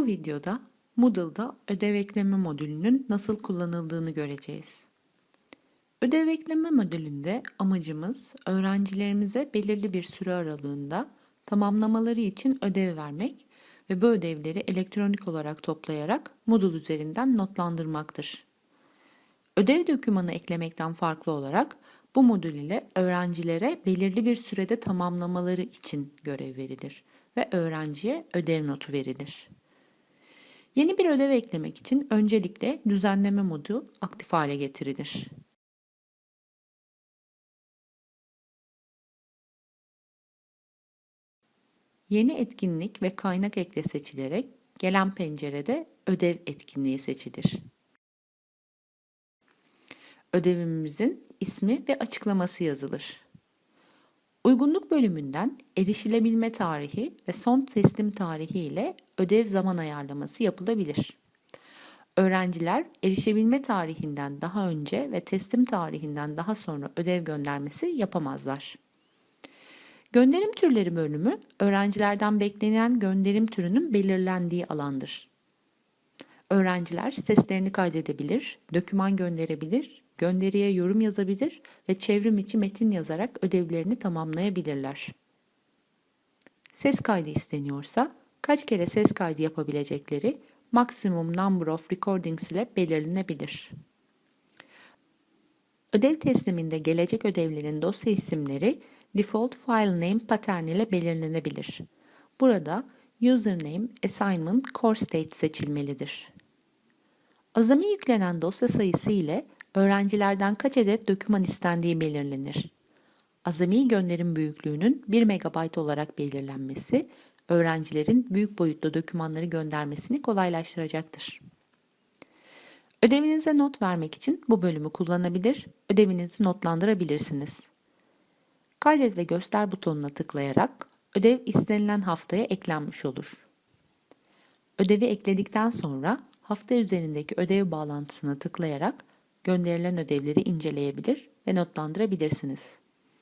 Bu videoda Moodle'da ödev ekleme modülünün nasıl kullanıldığını göreceğiz. Ödev ekleme modülünde amacımız öğrencilerimize belirli bir süre aralığında tamamlamaları için ödev vermek ve bu ödevleri elektronik olarak toplayarak Moodle üzerinden notlandırmaktır. Ödev dokümanı eklemekten farklı olarak bu modül ile öğrencilere belirli bir sürede tamamlamaları için görev verilir ve öğrenciye ödev notu verilir. Yeni bir ödev eklemek için öncelikle düzenleme modu aktif hale getirilir. Yeni etkinlik ve kaynak ekle seçilerek gelen pencerede ödev etkinliği seçilir. Ödevimizin ismi ve açıklaması yazılır. Uygunluk bölümünden erişilebilme tarihi ve son teslim tarihi ile ödev zaman ayarlaması yapılabilir. Öğrenciler erişebilme tarihinden daha önce ve teslim tarihinden daha sonra ödev göndermesi yapamazlar. Gönderim türleri bölümü öğrencilerden beklenen gönderim türünün belirlendiği alandır. Öğrenciler seslerini kaydedebilir, doküman gönderebilir, gönderiye yorum yazabilir ve çevrim içi metin yazarak ödevlerini tamamlayabilirler. Ses kaydı isteniyorsa kaç kere ses kaydı yapabilecekleri maksimum number of recordings ile belirlenebilir. Ödev tesliminde gelecek ödevlerin dosya isimleri default file name pattern ile belirlenebilir. Burada username, assignment, core state seçilmelidir. Azami yüklenen dosya sayısı ile öğrencilerden kaç adet doküman istendiği belirlenir. Azami gönderim büyüklüğünün 1 MB olarak belirlenmesi, öğrencilerin büyük boyutlu dokümanları göndermesini kolaylaştıracaktır. Ödevinize not vermek için bu bölümü kullanabilir, ödevinizi notlandırabilirsiniz. Kaydet ve göster butonuna tıklayarak ödev istenilen haftaya eklenmiş olur. Ödevi ekledikten sonra hafta üzerindeki ödev bağlantısına tıklayarak gönderilen ödevleri inceleyebilir ve notlandırabilirsiniz.